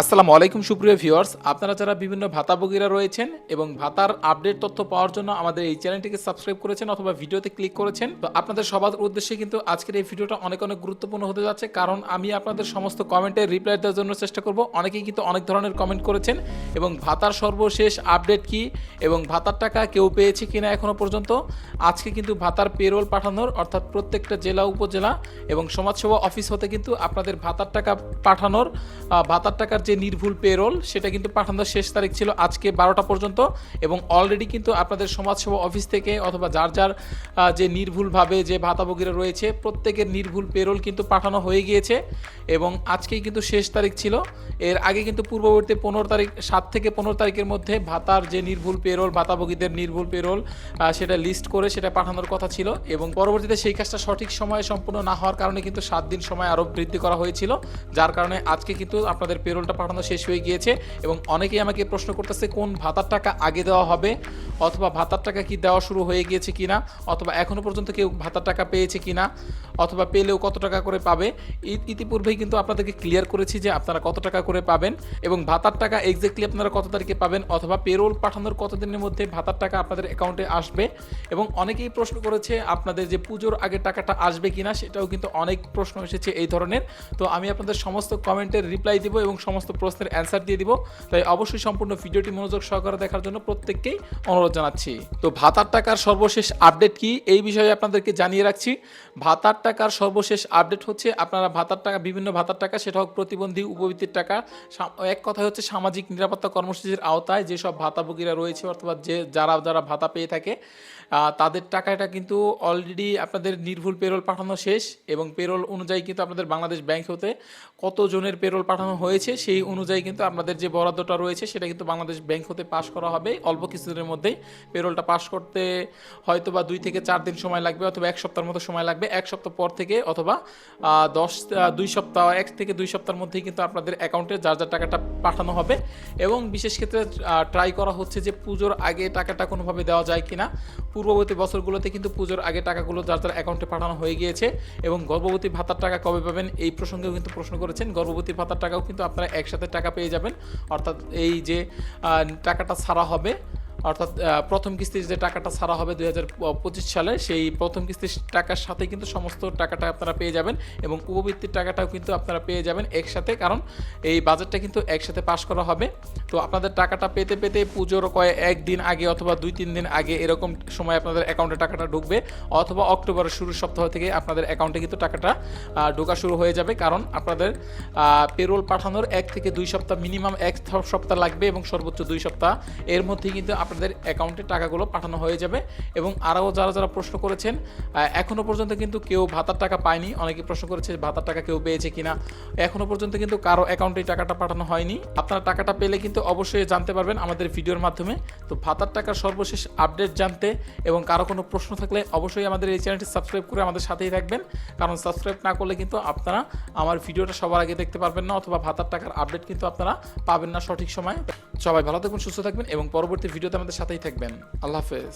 আসসালামু আলাইকুম, সুপ্রিয় ভিউয়ার্স আপনারা যারা বিভিন্ন ভাতাভোগীরা রয়েছেন এবং ভাতার আপডেট তথ্য পাওয়ার জন্য আমাদের এই চ্যানেলটিকে সাবস্ক্রাইব করেছেন অথবা ভিডিওতে ক্লিক করেছেন, তো আপনাদের সবার উদ্দেশ্যে কিন্তু আজকের এই ভিডিওটা অনেক অনেক গুরুত্বপূর্ণ হতে যাচ্ছে, কারণ আমি আপনাদের সমস্ত কমেন্টের রিপ্লাই দেওয়ার জন্য চেষ্টা করব। অনেকেই কিন্তু অনেক ধরনের কমেন্ট করেছেন, এবং ভাতার সর্বশেষ আপডেট কি এবং ভাতার টাকা কেউ পেয়েছে কিনা এখনও পর্যন্ত? আজকে কিন্তু ভাতার পেরোল পাঠানোর, অর্থাৎ প্রত্যেকটা জেলা, উপজেলা এবং সমাজসেবা অফিস হতে কিন্তু আপনাদের ভাতার টাকা পাঠানোর ভাতার টাকার যে নির্ভুল পেরোল সেটা কিন্তু পাঠানোর শেষ তারিখ ছিল আজকে বারোটা পর্যন্ত এবং অলরেডি কিন্তু আপনাদের সমাজসেবা অফিস থেকে অথবা যার যার যে নির্ভুলভাবে যে ভাতাভোগীরা রয়েছে, প্রত্যেকের নির্ভুল পেরোল কিন্তু পাঠানো হয়ে গিয়েছে এবং আজকেই কিন্তু শেষ তারিখ ছিল। এর আগে কিন্তু পূর্ববর্তী পনেরো তারিখ, সাত থেকে পনেরো তারিখের মধ্যে ভাতার যে নির্ভুল পেরোল ভাতাভোগীদের নির্ভুল পেরোল সেটা লিস্ট করে সেটা পাঠানোর কথা ছিল এবং পরবর্তীতে সেই কাজটা সঠিক সময়ে সম্পূর্ণ না হওয়ার কারণে কিন্তু সাত দিন সময় আরও বৃদ্ধি করা হয়েছিল, যার কারণে আজকে কিন্তু আপনাদের পেরোলটা পাঠানো শেষ হয়ে গিয়েছে এবং অনেকেই আমাকে প্রশ্ন করতেছে, কোন ভাতার টাকা আগে দেওয়া হবে অথবা ভাতার টাকা কি দেওয়া শুরু হয়ে গিয়েছে কিনা অথবা এখনও পর্যন্ত কেউ ভাতার টাকা পেয়েছে কিনা অথবা পেলেও কত টাকা করে পাবে। ইতিপূর্বেই কিন্তু আপনাদেরকে ক্লিয়ার করেছি যে আপনারা কত টাকা করে পাবেন এবং ভাতার টাকা এক্স্যাক্টলি আপনারা কত তারিখে পাবেন অথবা পেরোল পাঠানোর কতদিনের মধ্যে ভাতার টাকা আপনাদের অ্যাকাউন্টে আসবে। এবং অনেকেই প্রশ্ন করেছে, আপনাদের যে পুজোর আগে টাকাটা আসবে কিনা সেটাও কিন্তু অনেক প্রশ্ন এসেছে এই ধরনের। তো আমি আপনাদের সমস্ত কমেন্টের রিপ্লাই দিব এবং সমস্ত প্রশ্নের অ্যান্সার দিয়ে দিব। তাই অবশ্যই সম্পূর্ণ ভিডিওটি মনোযোগ সহকারে দেখার জন্য প্রত্যেককেই অনুরোধ জানাচ্ছি। তো ভাতার টাকার সর্বশেষ আপডেট কি? এই বিষয়ে আপনাদেরকে জানিয়ে রাখছি। ভাতার টাকার সর্বশেষ আপডেট হচ্ছে আপনারা ভাতার টাকা, বিভিন্ন ভাতার টাকা, সেটা হোক প্রতিবন্ধী, উপবৃত্তির টাকা এক কথা হচ্ছে সামাজিক নিরাপত্তা কর্মসূচির আওতায় যেসব ভাতাভোগীরা রয়েছে অথবা যে যারা যারা ভাতা পেয়ে থাকে তাদের টাকাটা কিন্তু অলরেডি আপনাদের নির্ভুল পেরোল পাঠানো শেষ এবং পেরোল অনুযায়ী কিন্তু আপনাদের বাংলাদেশ ব্যাংক হতে কতজনের পেরোল পাঠানো হয়েছে সেই অনুযায়ী কিন্তু আপনাদের যে বরাদ্দটা রয়েছে, সেটা কিন্তু বাংলাদেশ ব্যাংক হতে পাশ করা হবে। অল্প কিছুদিনের মধ্যেই পেরোলটা পাস করতে হয়তো বা দুই থেকে চার দিন সময় লাগবে অথবা এক সপ্তাহের মতো সময় লাগবে। এক সপ্তাহ পর থেকে অথবা দশ দুই সপ্তাহ, এক থেকে দুই সপ্তাহের মধ্যেই কিন্তু আপনাদের অ্যাকাউন্টে যার যার টাকাটা পাঠানো হবে এবং বিশেষ ক্ষেত্রে ট্রাই করা হচ্ছে যে পুজোর আগে টাকাটা কোনোভাবে দেওয়া যায় কিনা। পূর্ববর্তী বছরগুলোতে কিন্তু পুজোর আগে টাকাগুলো যার যার অ্যাকাউন্টে পাঠানো হয়ে গিয়েছে এবং গর্ভবতী ভাতার টাকা কবে পাবেন এই প্রসঙ্গেও কিন্তু প্রশ্ন করেছেন। গর্ভবতী ভাতার টাকাও কিন্তু আপনারা একসাথে টাকা পেয়ে যাবেন। অর্থাৎ এই যে টাকাটা ছাড়া হবে অর্থাৎ প্রথম কিস্তির যে টাকাটা ছাড়া হবে দুই হাজার পঁচিশ সালে, সেই প্রথম কিস্তির টাকার সাথে কিন্তু সমস্ত টাকাটা আপনারা পেয়ে যাবেন এবং উপবৃত্তির টাকাটাও কিন্তু আপনারা পেয়ে যাবেন একসাথে, কারণ এই বাজেটটা কিন্তু একসাথে পাশ করা হবে। তো আপনাদের টাকাটা পেতে পেতে পুজোর কয়েক একদিন আগে অথবা দুই তিন দিন আগে এরকম সময় আপনাদের অ্যাকাউন্টে টাকাটা ঢুকবে, অথবা অক্টোবরের শুরুর সপ্তাহ থেকে আপনাদের অ্যাকাউন্টে কিন্তু টাকাটা ঢোকা শুরু হয়ে যাবে, কারণ আপনাদের পেরোল পাঠানোর এক থেকে দুই সপ্তাহ মিনিমাম এক সপ্তাহ লাগবে এবং সর্বোচ্চ দুই সপ্তাহ। এর মধ্যে কিন্তু আপনাদের অ্যাকাউন্টে টাকাগুলো পাঠানো হয়ে যাবে এবং আরও যারা যারা প্রশ্ন করেছেন এখনও পর্যন্ত কিন্তু কেউ ভাতার টাকা পায়নি। অনেকে প্রশ্ন করেছে ভাতার টাকা কেউ পেয়েছে কিনা। এখনও পর্যন্ত কিন্তু কারও অ্যাকাউন্টে টাকাটা পাঠানো হয়নি। আপনারা টাকাটা পেলে কিন্তু অবশ্যই জানতে পারবেন আমাদের ভিডিওর মাধ্যমে। তো ভাতার টাকার সর্বশেষ আপডেট জানতে এবং কারও কোনো প্রশ্ন থাকলে অবশ্যই আমাদের এই চ্যানেলটি সাবস্ক্রাইব করে আমাদের সাথেই থাকবেন। কারণ সাবস্ক্রাইব না করলে কিন্তু আপনারা আমার ভিডিওটা সবার আগে দেখতে পারবেন না অথবা ভাতার টাকার আপডেট কিন্তু আপনারা পাবেন না সঠিক সময়। সবাই ভালো থাকবেন সুস্থ থাকবেন এবং পরবর্তী ভিডিওতে আমাদের সাথেই থাকবেন। আল্লাহ হাফেজ।